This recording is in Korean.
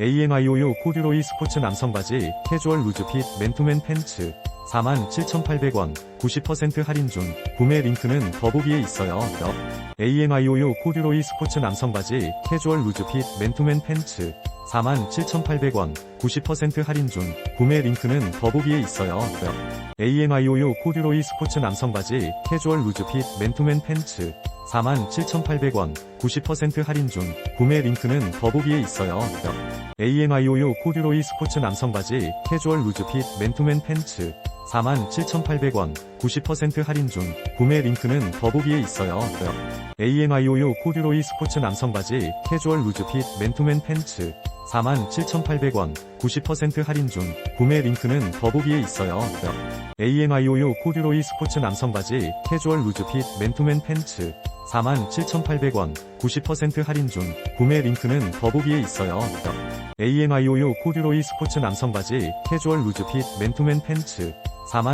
ANIOU 코듀로이 스포츠 남성 바지, 캐주얼 루즈핏 맨투맨 팬츠, 47,800원, 90% 할인 중, 구매 링크는 더보기에 있어요. 몇? ANIOU 코듀로이 스포츠 남성 바지, 캐주얼 루즈핏 맨투맨 팬츠, 47,800원, 90% 할인 중, 구매 링크는 더보기에 있어요. 몇? ANIOU 코듀로이 스포츠 남성 바지, 캐주얼 루즈핏 맨투맨 팬츠, 47,800원, 90% 할인 중, 구매 링크는 더보기에 있어요. 몇? ANIOU 코듀로이 스포츠 남성 바지, 캐주얼 루즈핏 맨투맨 팬츠, 47,800원, 90% 할인 중, 구매 링크는 더보기에 있어요. 몇? ANIOU 코듀로이 스포츠 남성 바지, 캐주얼 루즈핏 맨투맨 팬츠, 47,800원, 90% 할인 중, 구매 링크는 더보기에 있어요. 몇? ANIOU 코듀로이 스포츠 남성 바지, 캐주얼 루즈핏 맨투맨 팬츠, 47,800원, 90% 할인 중, 구매 링크는 더보기에 있어요. 몇? ANIOU 코듀로이 스포츠 남성 바지, 캐주얼 루즈핏 맨투맨 팬츠,